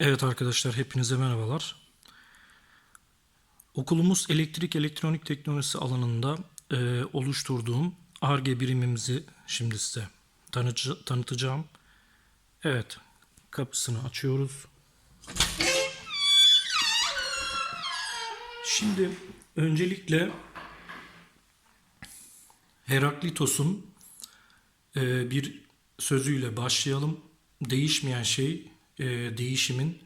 Evet arkadaşlar hepinize merhabalar. Okulumuz elektrik elektronik teknolojisi alanında e, oluşturduğum ARGE birimimizi şimdi size tanıcı- tanıtacağım. Evet kapısını açıyoruz. Şimdi öncelikle Heraklitos'un e, bir sözüyle başlayalım. Değişmeyen şey e, değişimin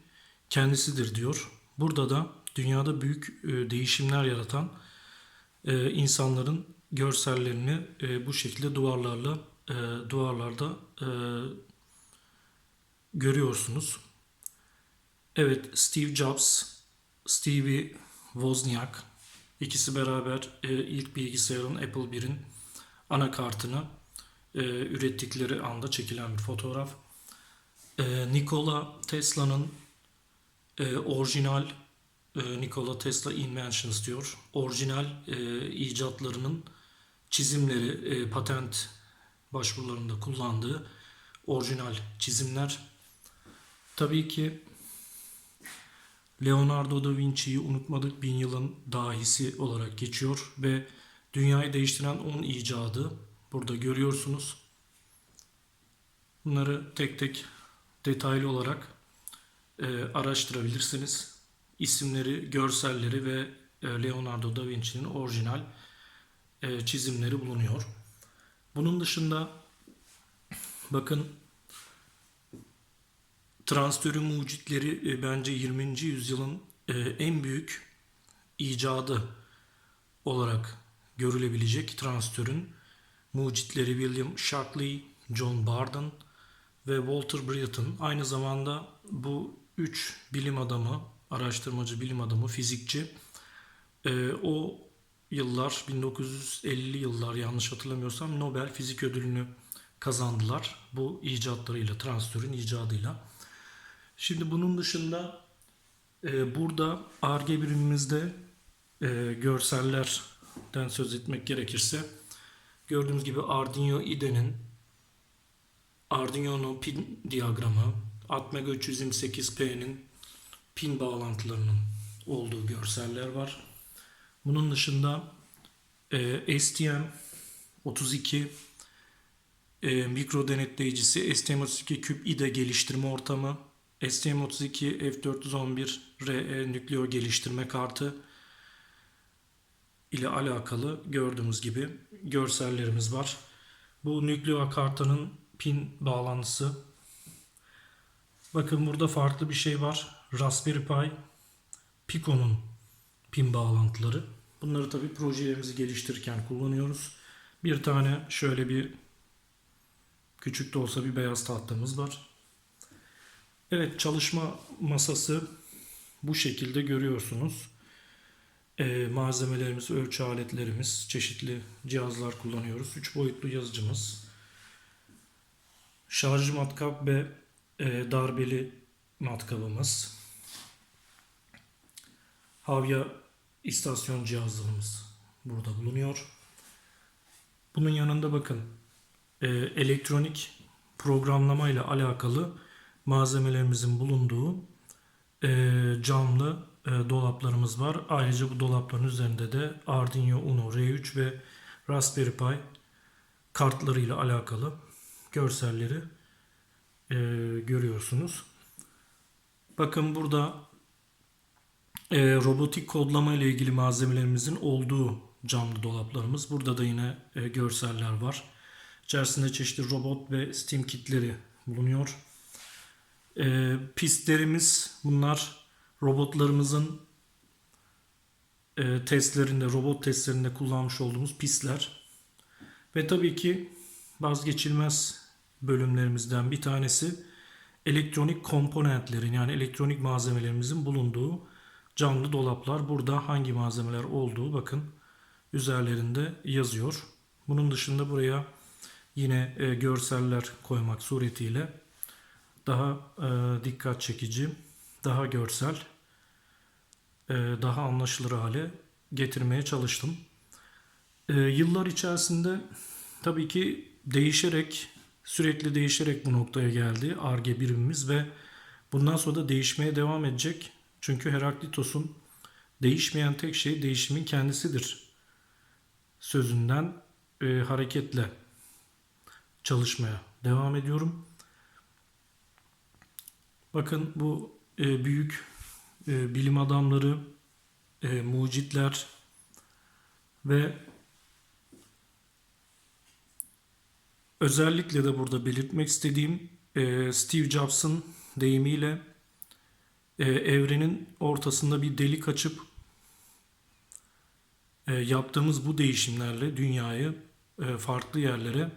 kendisidir diyor. Burada da dünyada büyük e, değişimler yaratan e, insanların görsellerini bu şekilde duvarlarla duvarlarda görüyorsunuz. Evet, Steve Jobs, Stevie Wozniak ikisi beraber ilk bilgisayarın Apple 1'in anakartını e, ürettikleri anda çekilen bir fotoğraf. E, Nikola Tesla'nın e, orijinal e, Nikola Tesla Inventions diyor. Orijinal e, icatlarının çizimleri e, patent başvurularında kullandığı orijinal çizimler. Tabii ki Leonardo da Vinci'yi unutmadık bin yılın dahisi olarak geçiyor ve dünyayı değiştiren 10 icadı burada görüyorsunuz. Bunları tek tek detaylı olarak e, araştırabilirsiniz. İsimleri, görselleri ve e, Leonardo da Vinci'nin orijinal e, çizimleri bulunuyor. Bunun dışında bakın transistörün mucitleri e, bence 20. yüzyılın e, en büyük icadı olarak görülebilecek transistörün mucitleri William Shockley, John Barden ve Walter Britton. Aynı zamanda bu üç bilim adamı, araştırmacı bilim adamı, fizikçi e, o yıllar 1950'li yıllar yanlış hatırlamıyorsam Nobel Fizik Ödülünü kazandılar bu icatlarıyla, transistörün icadıyla. Şimdi bunun dışında e, burada ARGE birimimizde e, görsellerden söz etmek gerekirse gördüğünüz gibi Arduino IDE'nin Arduino pin diyagramı, Atmega 328P'nin pin bağlantılarının olduğu görseller var. Bunun dışında e, STM 32 e, mikro denetleyicisi, STM32 küp IDE geliştirme ortamı, STM32 F411 RE nükleer geliştirme kartı ile alakalı gördüğümüz gibi görsellerimiz var. Bu nükleer kartının pin bağlantısı. Bakın burada farklı bir şey var. Raspberry Pi Pico'nun pin bağlantıları. Bunları tabi projelerimizi geliştirirken kullanıyoruz. Bir tane şöyle bir küçük de olsa bir beyaz tahtamız var. Evet çalışma masası bu şekilde görüyorsunuz. Ee, malzemelerimiz, ölçü aletlerimiz, çeşitli cihazlar kullanıyoruz. 3 boyutlu yazıcımız, şarj matkap ve e, darbeli matkabımız, havya istasyon cihazlarımız burada bulunuyor. Bunun yanında bakın e, elektronik programlama ile alakalı malzemelerimizin bulunduğu e, camlı e, dolaplarımız var. Ayrıca bu dolapların üzerinde de Arduino Uno R3 ve Raspberry Pi kartlarıyla alakalı görselleri e, görüyorsunuz. Bakın burada e, robotik kodlama ile ilgili malzemelerimizin olduğu camlı dolaplarımız. Burada da yine e, görseller var. İçerisinde çeşitli robot ve Steam kitleri bulunuyor. E, pistlerimiz bunlar robotlarımızın e, testlerinde, robot testlerinde kullanmış olduğumuz pistler. Ve tabii ki vazgeçilmez bölümlerimizden bir tanesi elektronik komponentlerin yani elektronik malzemelerimizin bulunduğu camlı dolaplar. Burada hangi malzemeler olduğu bakın üzerlerinde yazıyor. Bunun dışında buraya yine e, görseller koymak suretiyle daha e, dikkat çekici, daha görsel, e, daha anlaşılır hale getirmeye çalıştım. E, yıllar içerisinde tabii ki değişerek, sürekli değişerek bu noktaya geldi ARGE birimimiz ve Bundan sonra da değişmeye devam edecek. Çünkü Heraklitos'un değişmeyen tek şey değişimin kendisidir. Sözünden e, hareketle çalışmaya devam ediyorum. Bakın bu e, büyük e, bilim adamları, e, mucitler ve özellikle de burada belirtmek istediğim e, Steve Jobs'ın deyimiyle e, evrenin ortasında bir delik açıp e, yaptığımız bu değişimlerle dünyayı farklı yerlere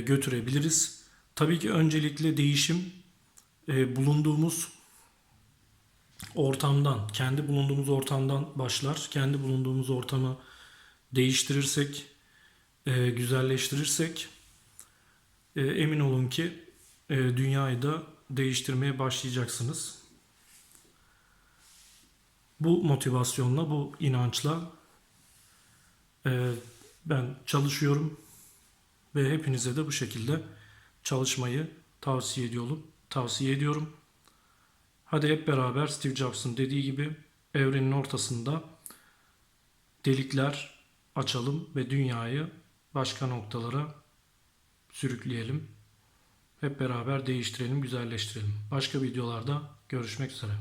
götürebiliriz. Tabii ki öncelikle değişim bulunduğumuz ortamdan, kendi bulunduğumuz ortamdan başlar. Kendi bulunduğumuz ortamı değiştirirsek, e, güzelleştirirsek e, emin olun ki e, dünyayı da değiştirmeye başlayacaksınız. Bu motivasyonla, bu inançla e, ben çalışıyorum ve hepinize de bu şekilde çalışmayı tavsiye ediyorum. Tavsiye ediyorum. Hadi hep beraber Steve Jobs'ın dediği gibi evrenin ortasında delikler açalım ve dünyayı başka noktalara sürükleyelim. Hep beraber değiştirelim, güzelleştirelim. Başka videolarda görüşmek üzere.